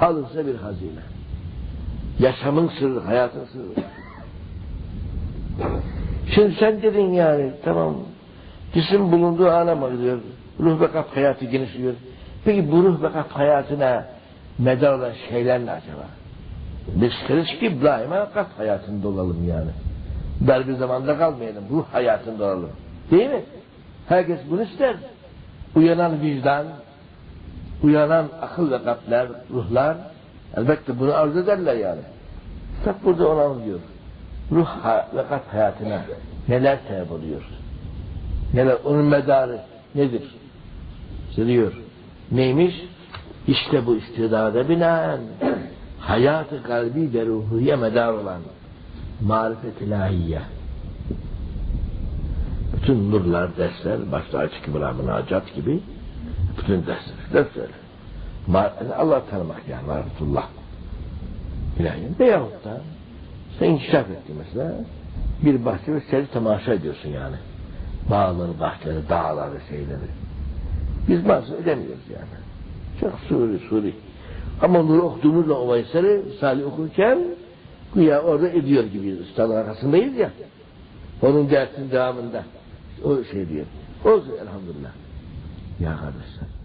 Alınsa bir hazine. Yaşamın sırrı, hayatın sırrı. Şimdi sen dedin yani tamam cisim bulunduğu ana mı gidiyor? Ruh ve kalp hayatı genişliyor. Peki bu ruh ve kalp hayatına medar olan şeyler ne acaba? Biz isteriz ki daima kalp hayatında olalım yani. Dar bir zamanda kalmayalım. Ruh hayatında olalım. Değil mi? Herkes bunu ister. Uyanan vicdan, uyanan akıl ve kalpler, ruhlar elbette bunu arzu ederler yani. Kitap burada onu anlıyor. Ruh ve kalp hayatına neler sebep oluyor? Neler, onun medarı nedir? İşte diyor. Neymiş? İşte bu istidada binaen hayatı kalbi ve ruhuya medar olan marifet ilahiye. Bütün nurlar, dersler, başta açık kıbra münacat gibi bütün dersler. Ma- Allah tanımak yani marifetullah. İlahi. Veyahut da sen inkişaf ettin mesela bir bahçe ve seyri temaşa ediyorsun yani. Bağları, bahçeleri, dağları, şeyleri. Biz bazı edemiyoruz yani. Çok suri suri. Ama nur okuduğumuzla o Veysel'i Salih okurken güya orada ediyor gibiyiz. Üstadın arkasındayız ya. Onun dersinin devamında. O şey diyor. Olsun elhamdülillah. Ya kardeşler.